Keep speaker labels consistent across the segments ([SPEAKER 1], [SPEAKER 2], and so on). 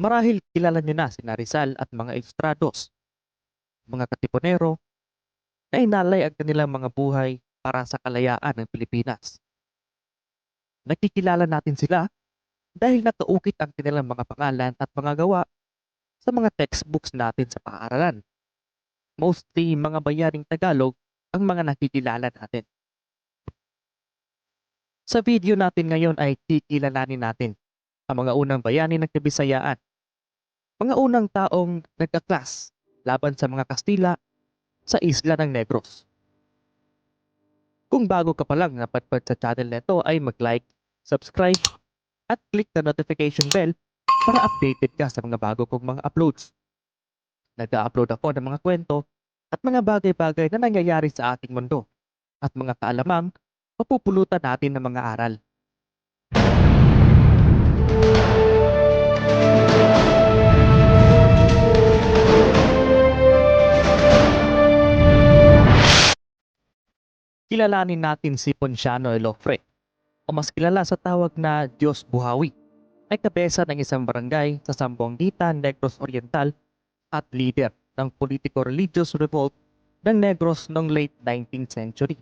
[SPEAKER 1] Marahil kilala niyo na sina Rizal at mga Estrados, mga katipunero, na inalay ang kanilang mga buhay para sa kalayaan ng Pilipinas. Nakikilala natin sila dahil nakaukit ang kanilang mga pangalan at mga gawa sa mga textbooks natin sa paaralan. Mostly mga bayaring Tagalog ang mga nakikilala natin. Sa video natin ngayon ay kikilalanin natin ang mga unang bayani ng Kabisayaan. Mga unang taong nagkaklas laban sa mga Kastila sa isla ng Negros. Kung bago ka pa lang napadpad sa channel na ito ay mag-like, subscribe, at click the notification bell para updated ka sa mga bago kong mga uploads. Nag-upload ako ng mga kwento at mga bagay-bagay na nangyayari sa ating mundo at mga kaalamang mapupulutan natin ng mga aral. Kilalanin natin si Ponciano Elofre o mas kilala sa tawag na Diyos Buhawi ay kabesa ng isang barangay sa Sambuanguita, Negros Oriental at leader ng politico-religious revolt ng Negros noong late 19th century.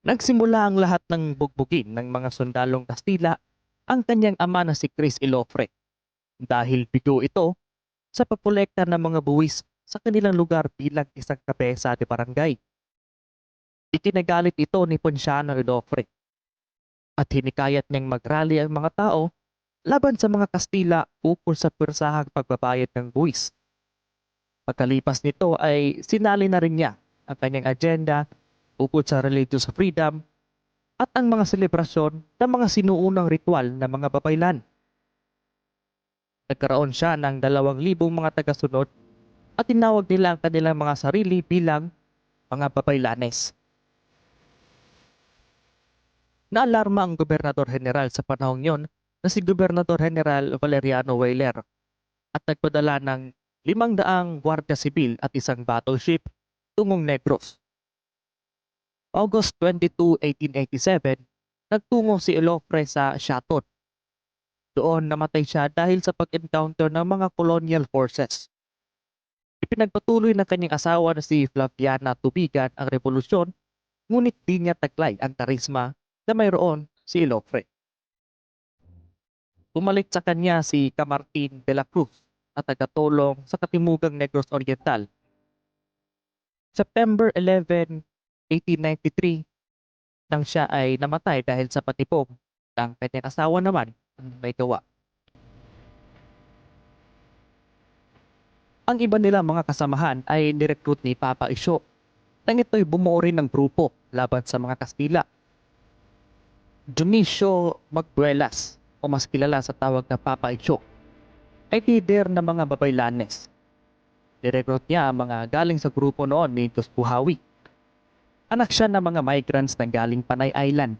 [SPEAKER 1] Nagsimula ang lahat ng bugbugin ng mga sundalong Kastila ang kanyang ama na si Chris Ilofre dahil bigo ito sa pagkolekta ng mga buwis sa kanilang lugar bilang isang kabesa de barangay. Ikinagalit ito ni Ponciano Ilofre at hinikayat niyang magrally ang mga tao laban sa mga Kastila ukol sa persahang pagbabayad ng buwis. Pagkalipas nito ay sinali na rin niya ang kanyang agenda ukol sa religious freedom at ang mga selebrasyon ng mga sinuunang ritual ng mga babaylan. Nagkaroon siya ng dalawang libong mga tagasunod at tinawag nila ang kanilang mga sarili bilang mga babaylanes. Naalarma ang gobernador general sa panahong yon na si Gobernador General Valeriano Weyler at nagpadala ng limang daang gwardiya sibil at isang battleship tungong Negros. August 22, 1887, nagtungo si Elofre sa Shatot. Doon namatay siya dahil sa pag-encounter ng mga colonial forces. Ipinagpatuloy ng kanyang asawa na si Flaviana Tubigan ang revolusyon, ngunit di niya taglay ang karisma na mayroon si Elofre. Bumalik sa kanya si Camartin de la Cruz at tagatulong sa katimugang Negros Oriental. September 11, 1893, nang siya ay namatay dahil sa patipong ng kanyang asawa naman ang may gawa. Ang iba nila mga kasamahan ay nirecruit ni Papa Isyo nang ito'y bumuo rin ng grupo laban sa mga Kastila. Dionisio Magbuelas o mas kilala sa tawag na Papa Isyo ay leader ng mga babaylanes. Nirecruit niya ang mga galing sa grupo noon ni Dos Buhawi. Anak siya ng mga migrants na galing Panay Island.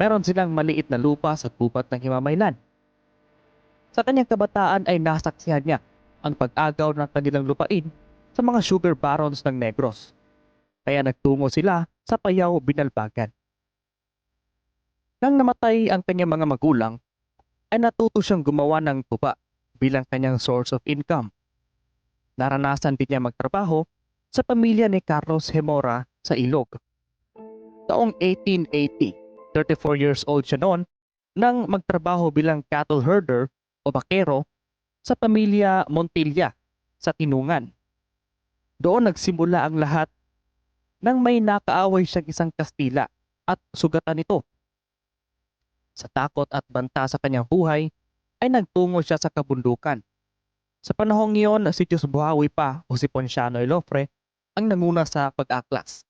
[SPEAKER 1] Meron silang maliit na lupa sa gubat ng Himamaylan. Sa kanyang kabataan ay nasaksihan niya ang pag-agaw ng kanilang lupain sa mga sugar barons ng Negros. Kaya nagtungo sila sa Payaw Binalbagan. Nang namatay ang kanyang mga magulang, ay natuto siyang gumawa ng tuba bilang kanyang source of income. Naranasan din niya magtrabaho sa pamilya ni Carlos Hemora sa Ilog. Taong 1880, 34 years old siya noon, nang magtrabaho bilang cattle herder o bakero sa pamilya Montilla sa Tinungan. Doon nagsimula ang lahat nang may nakaaway siyang isang Kastila at sugatan ito. Sa takot at banta sa kanyang buhay, ay nagtungo siya sa kabundukan. Sa panahong iyon, si Diyos Buhawi pa o si Ponciano Elofre ang nanguna sa pag-aklas.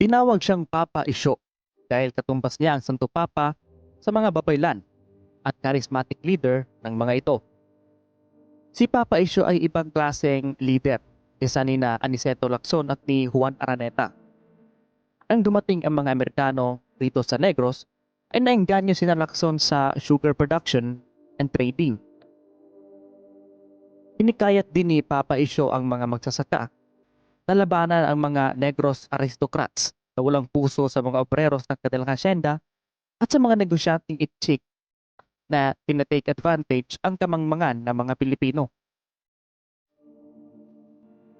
[SPEAKER 1] Tinawag siyang Papa Isyo dahil katumbas niya ang Santo Papa sa mga babaylan at charismatic leader ng mga ito. Si Papa Isyo ay ibang klaseng leader kesa ni na Aniceto Lacson at ni Juan Araneta. Ang dumating ang mga Amerikano rito sa Negros ay naengganyo sina Lacson sa sugar production and trading. Hinikayat din ni Papa Isyo ang mga magsasaka na labanan ang mga Negros aristocrats na walang puso sa mga obreros ng kanilang hasyenda at sa mga negosyanteng itchik na tinatake advantage ang kamangmangan ng mga Pilipino.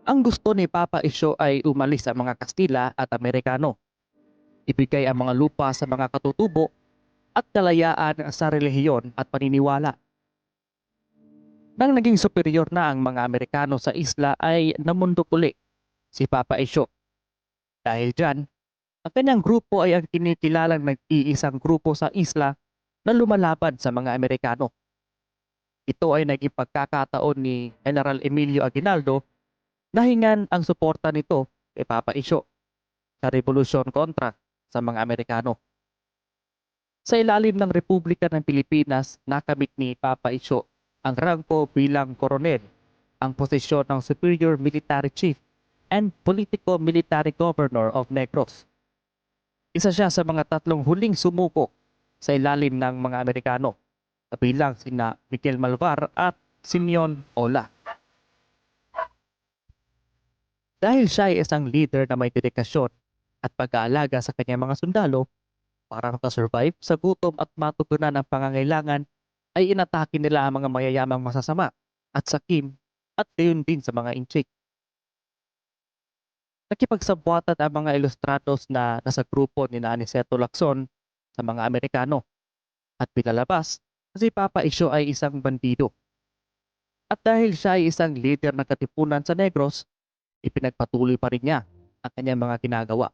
[SPEAKER 1] Ang gusto ni Papa Isyo ay umalis sa mga Kastila at Amerikano. Ibigay ang mga lupa sa mga katutubo at kalayaan sa relihiyon at paniniwala. Nang naging superior na ang mga Amerikano sa isla ay namundok uli si Papa Isyo. Dahil dyan, ang kanyang grupo ay ang kinikilalang nag-iisang grupo sa isla na lumalaban sa mga Amerikano. Ito ay naging pagkakataon ni General Emilio Aguinaldo na hingan ang suporta nito kay Papa Isyo sa revolusyon kontra sa mga Amerikano. Sa ilalim ng Republika ng Pilipinas, nakamit ni Papa Isyo ang rangko bilang koronel, ang posisyon ng Superior Military Chief and Politico-Military Governor of Negros. Isa siya sa mga tatlong huling sumuko sa ilalim ng mga Amerikano, kabilang sina Miguel Malvar at Simeon Ola. Dahil siya ay isang leader na may dedikasyon at pag-aalaga sa kanyang mga sundalo para makasurvive sa gutom at matugunan ang pangangailangan ay inatake nila ang mga mayayamang masasama at sakim at gayon din sa mga inchik. Nakipagsabwatan ang mga ilustrados na nasa grupo ni Aniceto Lacson sa mga Amerikano at pinalabas na si Papa Isyo ay isang bandido. At dahil siya ay isang leader ng katipunan sa Negros, ipinagpatuloy pa rin niya ang kanyang mga ginagawa.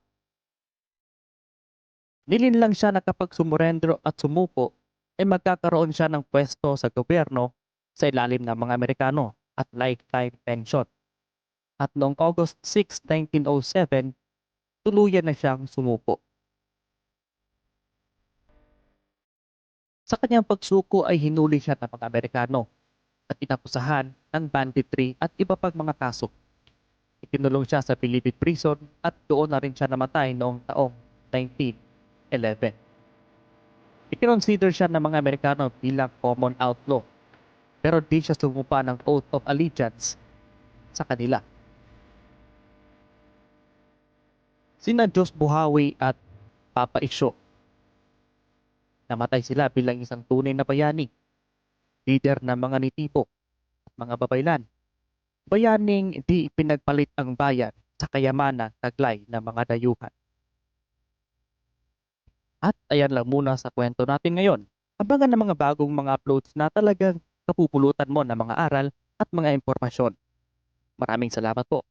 [SPEAKER 1] Nilin lang siya na kapag sumurendro at sumuko, ay magkakaroon siya ng pwesto sa gobyerno sa ilalim ng mga Amerikano at lifetime pension. At noong August 6, 1907, tuluyan na siyang sumuko. Sa kanyang pagsuko ay hinuli siya ng mga Amerikano at inakusahan ng banditry at iba pang mga kaso. Itinulong siya sa Philippine Prison at doon na rin siya namatay noong taong 1911. Ikinonsider siya ng mga Amerikano bilang common outlaw pero di siya sumupa ng oath of allegiance sa kanila. Sina Diyos Buhawi at Papa Isyo Namatay sila bilang isang tunay na bayani, leader ng mga nitipo at mga babaylan. Bayaning di pinagpalit ang bayan sa kayamanan taglay ng mga dayuhan. At ayan lang muna sa kwento natin ngayon. Abangan ng mga bagong mga uploads na talagang kapupulutan mo ng mga aral at mga impormasyon. Maraming salamat po.